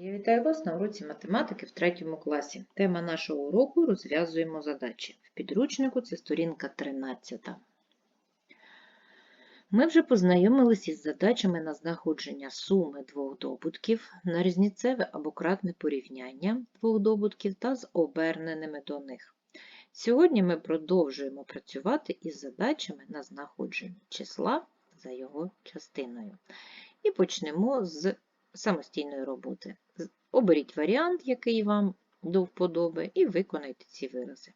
Я вітаю вас на уроці математики в третьому класі. Тема нашого уроку розв'язуємо задачі. В підручнику це сторінка 13. Ми вже познайомилися із задачами на знаходження суми двох добутків, на різніцеве або кратне порівняння двох добутків та з оберненими до них. Сьогодні ми продовжуємо працювати із задачами на знаходження числа за його частиною. І почнемо з самостійної роботи. Оберіть варіант, який вам до вподоби, і виконайте ці вирази.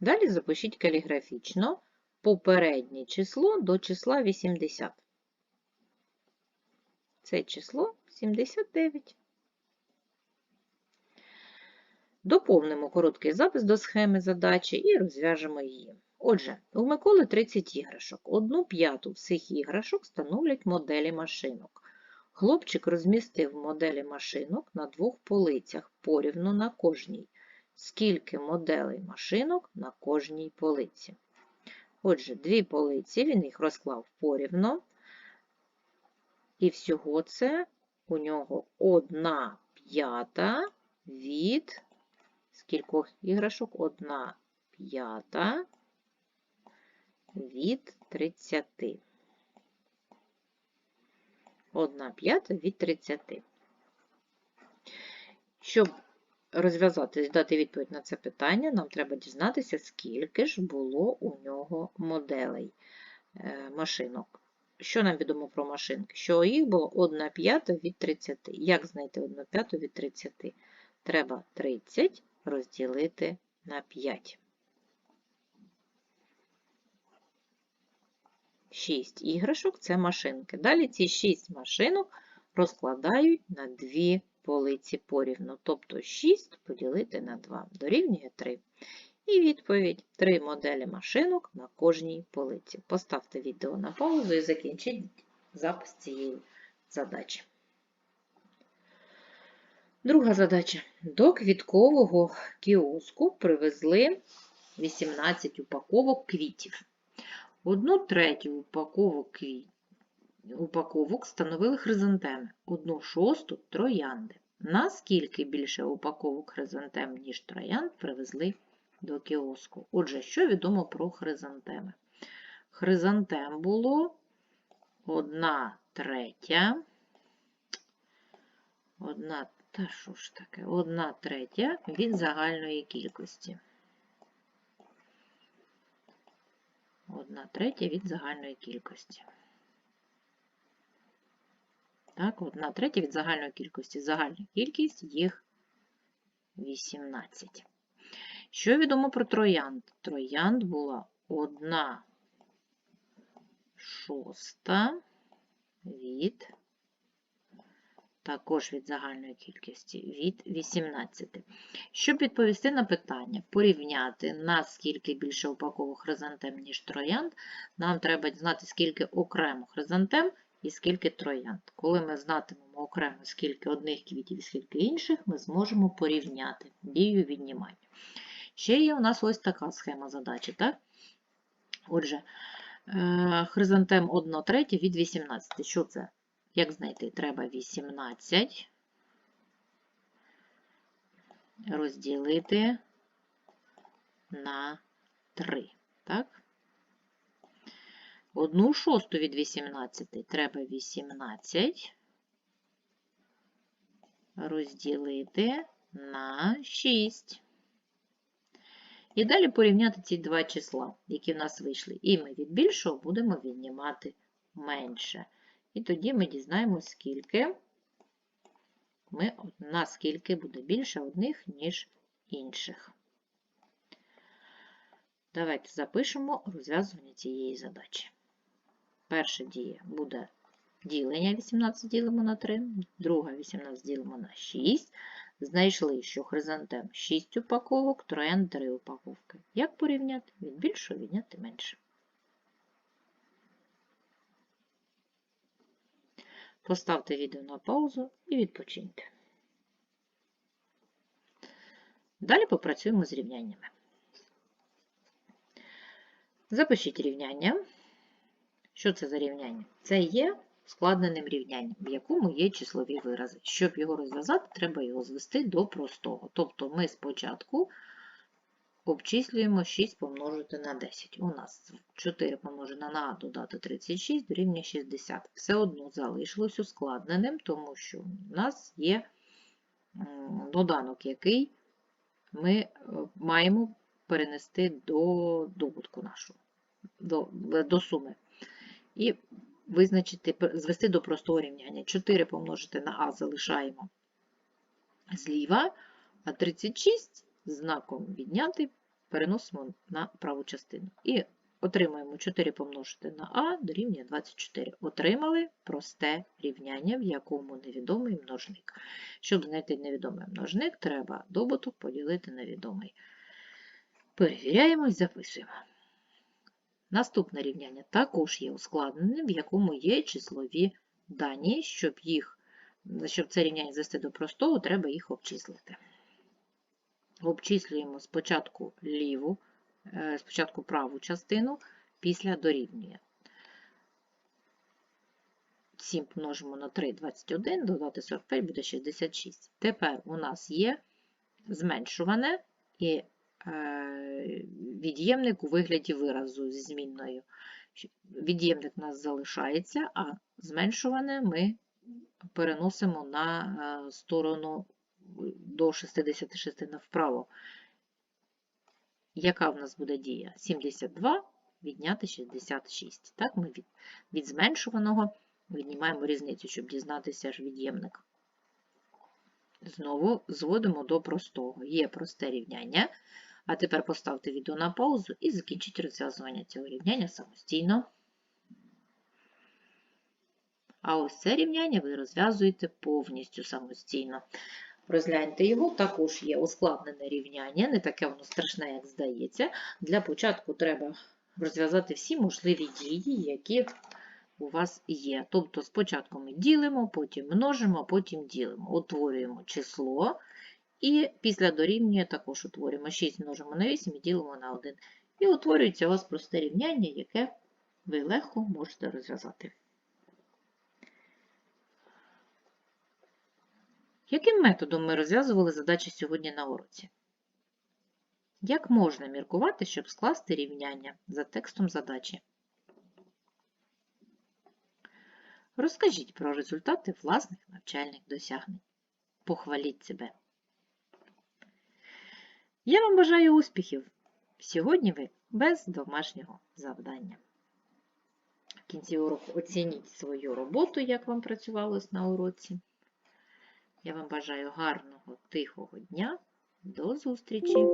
Далі запишіть каліграфічно попереднє число до числа 80. Це число 79. Доповнимо короткий запис до схеми задачі і розв'яжемо її. Отже, у Миколи 30 іграшок. Одну п'яту всіх іграшок становлять моделі машинок. Хлопчик розмістив моделі машинок на двох полицях порівну на кожній. Скільки моделей машинок на кожній полиці? Отже, дві полиці, він їх розклав порівну. І всього це у нього одна п'ята від скількох іграшок? Одна п'ята від 30. Одна п'ята від 30. Щоб розв'язати дати відповідь на це питання, нам треба дізнатися, скільки ж було у нього моделей е, машинок. Що нам відомо про машинки? Що їх було 1 п'ята від 30. Як знайти 1 п'яту від 30? Треба 30 розділити на 5. 6 іграшок це машинки. Далі ці 6 машинок розкладають на дві полиці порівну. Тобто 6 поділити на 2 дорівнює 3. І відповідь 3 моделі машинок на кожній полиці. Поставте відео на паузу і закінчіть запис цієї задачі. Друга задача. До квіткового кіоску привезли 18 упаковок квітів. Одну третю упаковок, упаковок становили хризантеми, одну шосту троянди. Наскільки більше упаковок хризантем, ніж троянд, привезли до кіоску? Отже, що відомо про хризантеми? Хризантем було одна третя. Одна, та що ж таке? Одна третя від загальної кількості. Одна третя від загальної кількості. Так, одна третя від загальної кількості. Загальна кількість їх 18. Що відомо про троянд? Троянд була одна шоста від, також від загальної кількості, від 18. Щоб відповісти на питання, порівняти, наскільки більше упаковок хризантем, ніж троянд, нам треба знати, скільки окремо хризантем і скільки троянд. Коли ми знатимемо окремо, скільки одних квітів і скільки інших, ми зможемо порівняти дію віднімання. Ще є у нас ось така схема задачі. так? Отже, е, хризантем 1 третя від 18. Що це? Як знайти? Треба 18 розділити на 3. Так? Одну шосту від 18 треба 18 розділити на 6. І далі порівняти ці два числа, які в нас вийшли. І ми від більшого будемо віднімати менше. І тоді ми дізнаємося, скільки ми, наскільки буде більше одних, ніж інших. Давайте запишемо розв'язування цієї задачі. Перша дія буде ділення 18 ділимо на 3, друга 18 ділимо на 6. Знайшли, що хризантем 6 упаковок, троянд 3 упаковки. Як порівняти? Від більшого відняти менше. Поставте відео на паузу і відпочиньте. Далі попрацюємо з рівняннями. Запишіть рівняння. Що це за рівняння? Це є ускладненим рівнянням, в якому є числові вирази. Щоб його розв'язати, треба його звести до простого. Тобто ми спочатку обчислюємо 6 помножити на 10. У нас 4 помножено на А додати 36 дорівнює 60. Все одно залишилось ускладненим, тому що у нас є доданок, який ми е, маємо перенести до добутку нашого, до, до суми. І визначити, звести до простого рівняння. 4 помножити на А залишаємо зліва, а 36 знаком відняти переносимо на праву частину. І отримаємо 4 помножити на А дорівнює 24. Отримали просте рівняння, в якому невідомий множник. Щоб знайти невідомий множник, треба добуток поділити на відомий. Перевіряємо і записуємо. Наступне рівняння також є ускладненим, в якому є числові дані. Щоб, їх, щоб це рівняння звести до простого, треба їх обчислити. Обчислюємо спочатку ліву, е, спочатку праву частину, після дорівнює. 7 множимо на 3, 21, додати 45 буде 66. Тепер у нас є зменшуване і е, від'ємник у вигляді виразу зі змінною. Від'ємник у нас залишається, а зменшуване ми переносимо на е, сторону до 66 вправо. Яка в нас буде дія? 72 відняти 66. Так, ми від, від зменшуваного віднімаємо різницю, щоб дізнатися ж від'ємник. Знову зводимо до простого. Є просте рівняння. А тепер поставте відео на паузу і закінчіть розв'язування цього рівняння самостійно. А ось це рівняння ви розв'язуєте повністю самостійно. Розгляньте його, також є ускладнене рівняння, не таке воно страшне, як здається. Для початку треба розв'язати всі можливі дії, які у вас є. Тобто спочатку ми ділимо, потім множимо, потім ділимо. Утворюємо число і після дорівнює також утворюємо 6 множимо на 8 і ділимо на 1. І утворюється у вас просте рівняння, яке ви легко можете розв'язати. Яким методом ми розв'язували задачі сьогодні на уроці? Як можна міркувати, щоб скласти рівняння за текстом задачі? Розкажіть про результати власних навчальних досягнень. Похваліть себе. Я вам бажаю успіхів. Сьогодні ви без домашнього завдання. В кінці уроку оцініть свою роботу, як вам працювалось на уроці. Я вам бажаю гарного, тихого дня. До зустрічі!